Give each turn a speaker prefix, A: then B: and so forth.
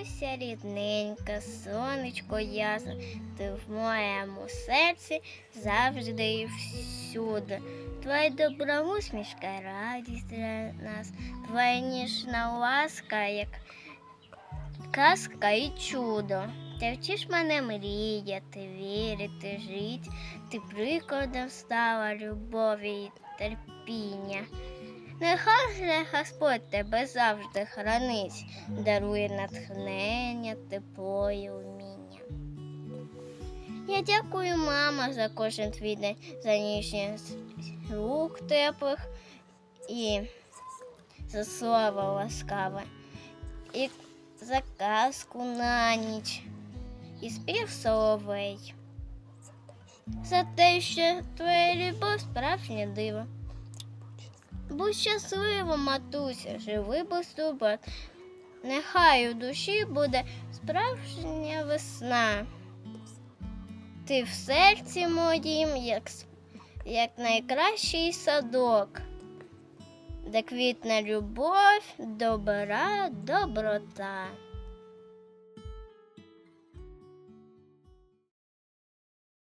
A: Матуся рідненька, сонечко ясне, ти в моєму серці завжди і всюди. Твоя добра усмішка, радість для нас, твоя ніжна ласка, як казка і чудо. Ти вчиш мене мріяти, вірити, жити. Ти прикладом стала любові і терпіння. Нехай Господь тебе завжди хранить, дарує натхнення, тепло і уміння. Я дякую, мама, за кожен твій день, за ніжність рук теплих і за слово ласкаве, і за казку на ніч, і спів соловей. За те, що твоя любов справжнє диво. Будь щаслива, матуся, живи турбот. Нехай у душі буде справжня весна. Ти в серці моїм, як, як найкращий садок, де квітне любов, добра, доброта.